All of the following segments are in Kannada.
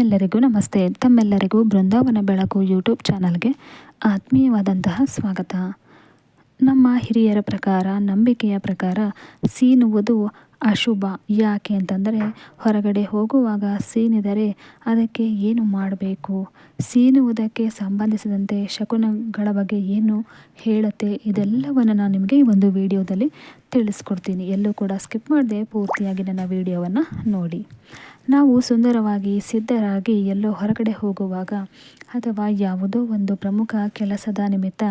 ಎಲ್ಲರಿಗೂ ನಮಸ್ತೆ. ತಮ್ಮೆಲ್ಲರಿಗೂ ಬೃಂದಾವನ ಬೆಳಕು ಯೂಟ್ಯೂಬ್ ಚಾನಲ್ಗೆ ಆತ್ಮೀಯವಾದಂತಹ ಸ್ವಾಗತ. ನಮ್ಮ ಹಿರಿಯರ ಪ್ರಕಾರ, ನಂಬಿಕೆಯ ಪ್ರಕಾರ ಸೀನುವುದು ಅಶುಭ. ಯಾಕೆ ಅಂತಂದರೆ, ಹೊರಗಡೆ ಹೋಗುವಾಗ ಸೀನಿದರೆ ಅದಕ್ಕೆ ಏನು ಮಾಡಬೇಕು? ಸೀನುವುದಕ್ಕೆ ಸಂಬಂಧಿಸಿದಂತೆ ಶಕುನಗಳ ಬಗ್ಗೆ ಏನು ಹೇಳುತ್ತೆ? ಇದೆಲ್ಲವನ್ನು ನಾನು ನಿಮಗೆ ಈ ಒಂದು ವಿಡಿಯೋದಲ್ಲಿ ತಿಳಿಸ್ಕೊಡ್ತೀನಿ. ಎಲ್ಲೂ ಕೂಡ ಸ್ಕಿಪ್ ಮಾಡದೆ ಪೂರ್ತಿಯಾಗಿ ನನ್ನ ವಿಡಿಯೋವನ್ನು ನೋಡಿ. ನಾವು ಸುಂದರವಾಗಿ ಸಿದ್ಧರಾಗಿ ಎಲ್ಲೋ ಹೊರಗಡೆ ಹೋಗುವಾಗ ಅಥವಾ ಯಾವುದೋ ಒಂದು ಪ್ರಮುಖ ಕೆಲಸದ ನಿಮಿತ್ತ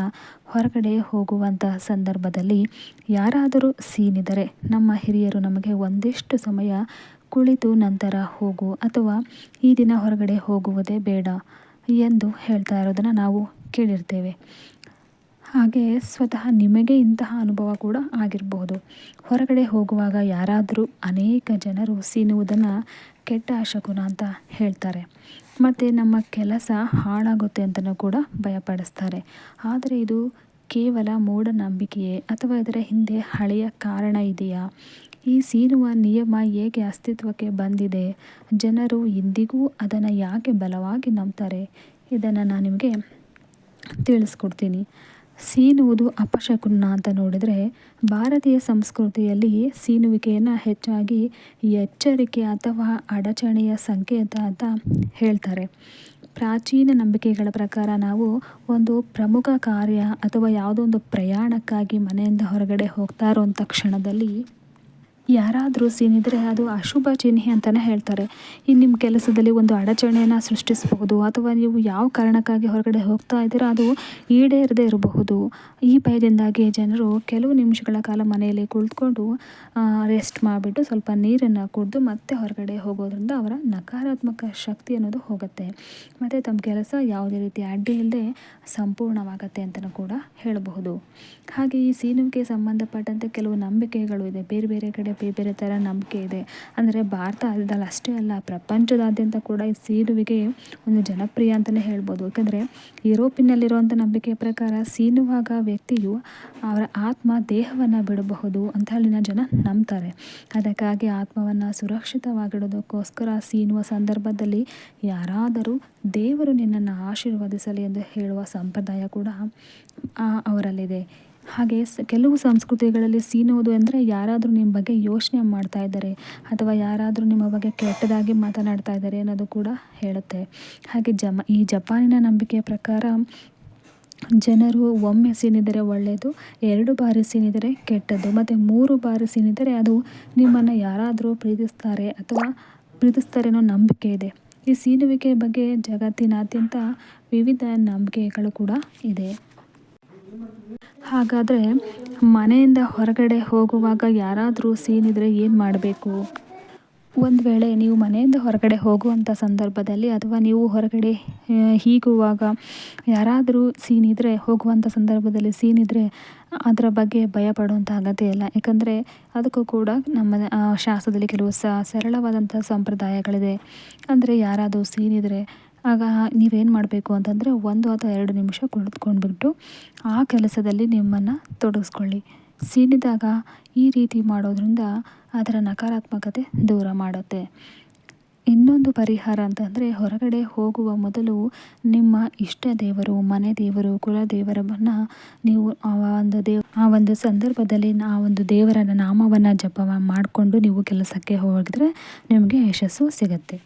ಹೊರಗಡೆ ಹೋಗುವಂತಹ ಸಂದರ್ಭದಲ್ಲಿ ಯಾರಾದರೂ ಸೀನಿದರೆ ನಮ್ಮ ಹಿರಿಯರು ನಮಗೆ ಒಂದಿಷ್ಟು ಸಮಯ ಕುಳಿತು ನಂತರ ಹೋಗು ಅಥವಾ ಈ ದಿನ ಹೊರಗಡೆ ಹೋಗುವುದೇ ಬೇಡ ಎಂದು ಹೇಳ್ತಾ ಇರೋದನ್ನು ನಾವು ಕೇಳಿರ್ತೇವೆ. ಹಾಗೆ ಸ್ವತಃ ನಿಮಗೆ ಇಂತಹ ಅನುಭವ ಕೂಡ ಆಗಿರಬಹುದು. ಹೊರಗಡೆ ಹೋಗುವಾಗ ಯಾರಾದರೂ ಅನೇಕ ಜನರು ಸೀನುವುದನ್ನು ಕೆಟ್ಟ ಶಕುನ ಅಂತ ಹೇಳ್ತಾರೆ. ಮತ್ತು ನಮ್ಮ ಕೆಲಸ ಹಾಳಾಗುತ್ತೆ ಅಂತಲೂ ಕೂಡ ಭಯಪಡಿಸ್ತಾರೆ. ಆದರೆ ಇದು ಕೇವಲ ಮೂಢನಂಬಿಕೆಯೇ ಅಥವಾ ಇದರ ಹಿಂದೆ ಹಳೆಯ ಕಾರಣ ಇದೆಯಾ? ಈ ಸೀನುವ ನಿಯಮ ಹೇಗೆ ಅಸ್ತಿತ್ವಕ್ಕೆ ಬಂದಿದೆ? ಜನರು ಇಂದಿಗೂ ಅದನ್ನು ಯಾಕೆ ಬಲವಾಗಿ ನಂಬ್ತಾರೆ? ಇದನ್ನು ನಾನು ನಿಮಗೆ ತಿಳಿಸ್ಕೊಡ್ತೀನಿ. ಸೀನುವುದು ಅಪಶಕುನ ಅಂತ ನೋಡಿದರೆ ಭಾರತೀಯ ಸಂಸ್ಕೃತಿಯಲ್ಲಿ ಸೀನುವಿಕೆಯನ್ನು ಹೆಚ್ಚಾಗಿ ಎಚ್ಚರಿಕೆ ಅಥವಾ ಅಡಚಣೆಯ ಸಂಕೇತ ಅಂತ ಹೇಳ್ತಾರೆ. ಪ್ರಾಚೀನ ನಂಬಿಕೆಗಳ ಪ್ರಕಾರ ನಾವು ಒಂದು ಪ್ರಮುಖ ಕಾರ್ಯ ಅಥವಾ ಯಾವುದೋ ಒಂದು ಪ್ರಯಾಣಕ್ಕಾಗಿ ಮನೆಯಿಂದ ಹೊರಗಡೆ ಹೋಗ್ತಾ ಇರುವಂಥ ಕ್ಷಣದಲ್ಲಿ ಯಾರಾದರೂ ಸೀನಿದ್ರೆ ಅದು ಅಶುಭ ಚಿಹ್ನೆ ಅಂತಲೇ ಹೇಳ್ತಾರೆ. ಇನ್ನು ನಿಮ್ಮ ಕೆಲಸದಲ್ಲಿ ಒಂದು ಅಡಚಣೆಯನ್ನು ಸೃಷ್ಟಿಸಬಹುದು, ಅಥವಾ ನೀವು ಯಾವ ಕಾರಣಕ್ಕಾಗಿ ಹೊರಗಡೆ ಹೋಗ್ತಾ ಇದ್ದೀರೋ ಅದು ಈಡೇರದೇ ಇರಬಹುದು. ಈ ಭಯದಿಂದಾಗಿ ಜನರು ಕೆಲವು ನಿಮಿಷಗಳ ಕಾಲ ಮನೆಯಲ್ಲಿ ಕುಳಿತುಕೊಂಡು ರೆಸ್ಟ್ ಮಾಡಿಬಿಟ್ಟು ಸ್ವಲ್ಪ ನೀರನ್ನು ಕುಡಿದು ಮತ್ತೆ ಹೊರಗಡೆ ಹೋಗೋದ್ರಿಂದ ಅವರ ನಕಾರಾತ್ಮಕ ಶಕ್ತಿ ಅನ್ನೋದು ಹೋಗುತ್ತೆ. ಮತ್ತು ತಮ್ಮ ಕೆಲಸ ಯಾವುದೇ ರೀತಿ ಅಡ್ಡಿ ಇಲ್ಲದೆ ಸಂಪೂರ್ಣವಾಗತ್ತೆ ಅಂತಲೂ ಕೂಡ ಹೇಳಬಹುದು. ಹಾಗೆ ಈ ಸೀನುವಿಗೆ ಸಂಬಂಧಪಟ್ಟಂತೆ ಕೆಲವು ನಂಬಿಕೆಗಳು ಇದೆ. ಬೇರೆ ಬೇರೆ ಕಡೆ ಬೇರೆ ಬೇರೆ ಥರ ನಂಬಿಕೆ ಇದೆ. ಅಂದರೆ ಭಾರತ ಅಲ್ದಲ್ಲ, ಅಷ್ಟೇ ಅಲ್ಲ, ಪ್ರಪಂಚದಾದ್ಯಂತ ಕೂಡ ಈ ಸೀನುವಿಗೆ ಒಂದು ಜನಪ್ರಿಯ ಅಂತಲೇ ಹೇಳ್ಬೋದು. ಯಾಕಂದರೆ ಯುರೋಪಿನಲ್ಲಿರುವಂಥ ನಂಬಿಕೆಯ ಪ್ರಕಾರ ಸೀನುವಾಗ ವ್ಯಕ್ತಿಯು ಅವರ ಆತ್ಮ ದೇಹವನ್ನು ಬಿಡಬಹುದು ಅಂತ ಅಲ್ಲಿನ ಜನ ನಂಬ್ತಾರೆ. ಅದಕ್ಕಾಗಿ ಆತ್ಮವನ್ನು ಸುರಕ್ಷಿತವಾಗಿಡೋದಕ್ಕೋಸ್ಕರ ಸೀನುವ ಸಂದರ್ಭದಲ್ಲಿ ಯಾರಾದರೂ ದೇವರು ನಿನ್ನನ್ನು ಆಶೀರ್ವದಿಸಲಿ ಎಂದು ಹೇಳುವ ಸಂಪ್ರದಾಯ ಕೂಡ ಅವರಲ್ಲಿದೆ. ಹಾಗೆ ಕೆಲವು ಸಂಸ್ಕೃತಿಗಳಲ್ಲಿ ಸೀನುವುದು ಅಂದರೆ ಯಾರಾದರೂ ನಿಮ್ಮ ಬಗ್ಗೆ ಯೋಚನೆ ಮಾಡ್ತಾ ಇದ್ದಾರೆ ಅಥವಾ ಯಾರಾದರೂ ನಿಮ್ಮ ಬಗ್ಗೆ ಕೆಟ್ಟದಾಗಿ ಮಾತನಾಡ್ತಾ ಇದ್ದಾರೆ ಅನ್ನೋದು ಕೂಡ ಹೇಳುತ್ತೆ. ಹಾಗೆ ಜಮ ಈ ಜಪಾನಿನ ನಂಬಿಕೆಯ ಪ್ರಕಾರ ಜನರು ಒಮ್ಮೆ ಸೀನಿದರೆ ಒಳ್ಳೆಯದು, ಎರಡು ಬಾರಿ ಸೀನಿದರೆ ಕೆಟ್ಟದ್ದು, ಮತ್ತು ಮೂರು ಬಾರಿ ಸೀನಿದರೆ ಅದು ನಿಮ್ಮನ್ನು ಯಾರಾದರೂ ಪ್ರೀತಿಸ್ತಾರೆ ಅಥವಾ ಪ್ರೀತಿಸ್ತಾರೆ ಅನ್ನೋ ನಂಬಿಕೆ ಇದೆ. ಈ ಸೀನುವಿಕೆ ಬಗ್ಗೆ ಜಗತ್ತಿನಾದ್ಯಂತ ವಿವಿಧ ನಂಬಿಕೆಗಳು ಕೂಡ ಇದೆ. ಹಾಗಾದರೆ ಮನೆಯಿಂದ ಹೊರಗಡೆ ಹೋಗುವಾಗ ಯಾರಾದರೂ ಸೀನಿದ್ರೆ ಏನು ಮಾಡಬೇಕು? ಒಂದು ವೇಳೆ ನೀವು ಮನೆಯಿಂದ ಹೊರಗಡೆ ಹೋಗುವಂಥ ಸಂದರ್ಭದಲ್ಲಿ ಅಥವಾ ನೀವು ಹೊರಗಡೆ ಹೀಗುವಾಗ ಯಾರಾದರೂ ಸೀನಿದ್ರೆ ಹೋಗುವಂಥ ಸಂದರ್ಭದಲ್ಲಿ ಸೀನಿದ್ರೆ ಅದರ ಬಗ್ಗೆ ಭಯ ಪಡುವಂಥ ಅಗತ್ಯ ಇಲ್ಲ. ಯಾಕಂದರೆ ಅದಕ್ಕೂ ಕೂಡ ನಮ್ಮ ಶಾಸ್ತ್ರದಲ್ಲಿ ಕೆಲವು ಸರಳವಾದಂಥ ಸಂಪ್ರದಾಯಗಳಿದೆ. ಅಂದರೆ ಯಾರಾದರೂ ಸೀನಿದ್ರೆ ಆಗ ನೀವೇನು ಮಾಡಬೇಕು ಅಂತಂದರೆ ಒಂದು ಅಥವಾ ಎರಡು ನಿಮಿಷ ಕುಳಿತುಕೊಂಡ್ಬಿಟ್ಟು ಆ ಕೆಲಸದಲ್ಲಿ ನಿಮ್ಮನ್ನು ತೊಡಗಿಸ್ಕೊಳ್ಳಿ. ಸೀನಿದಾಗ ಈ ರೀತಿ ಮಾಡೋದ್ರಿಂದ ಅದರ ನಕಾರಾತ್ಮಕತೆ ದೂರ ಮಾಡುತ್ತೆ. ಇನ್ನೊಂದು ಪರಿಹಾರ ಅಂತಂದರೆ ಹೊರಗಡೆ ಹೋಗುವ ಮೊದಲು ನಿಮ್ಮ ಇಷ್ಟ ದೇವರು, ಮನೆ ದೇವರು, ಕುಲ ದೇವರನ್ನು ನೀವು ಆ ಒಂದು ದೇವ್, ಆ ಒಂದು ಸಂದರ್ಭದಲ್ಲಿ ಆ ಒಂದು ದೇವರ ನಾಮವನ್ನು ಜಪ ಮಾಡಿಕೊಂಡು ನೀವು ಕೆಲಸಕ್ಕೆ ಹೋಗಿದ್ರೆ ನಿಮಗೆ ಯಶಸ್ಸು ಸಿಗುತ್ತೆ.